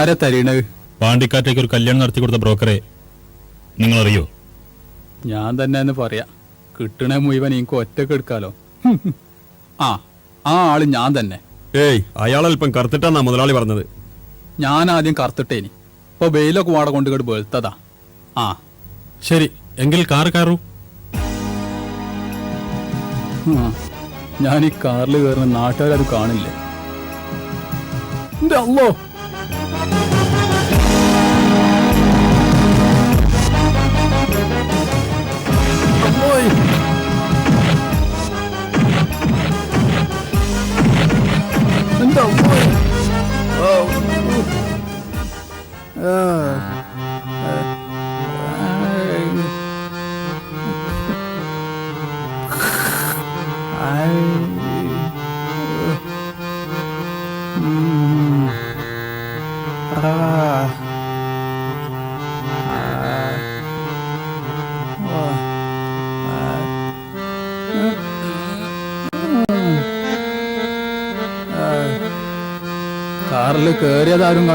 ആരെ തരീണ്? പാണ്ടിക്കാട്ടേക്ക് ഒരു കല്യാണം നടത്തി കൊടുത്ത ബ്രോക്കറെ നിങ്ങൾ അറിയോ ഞാൻ തന്നെ എന്ന് പറയാ. കിട്ടണ മുഴുവൻ എനിക്ക് ഒറ്റയ്ക്ക് എടുക്കാലോ. ആ ആ ആൾ ഞാൻ തന്നെ. ഏയ് അയാളല്പം കറുത്തിട്ടാന്നാ മുതലാളി പറഞ്ഞത്. ഞാൻ ആദ്യം കറുത്തിട്ടേനി. ഇപ്പൊ വെയിലൊക്കെ വാട കൊണ്ടുകട്ട് വെളുത്തതാ. ആ. ശരി എങ്കിൽ കാർ കാറു ആ. ഞാൻ ഈ കാറിൽ കയറുന്ന നാട്ടുകാരത് കാണില്ലേ? എന്റെ അല്ലോ കാറിൽ കേറിയതാരും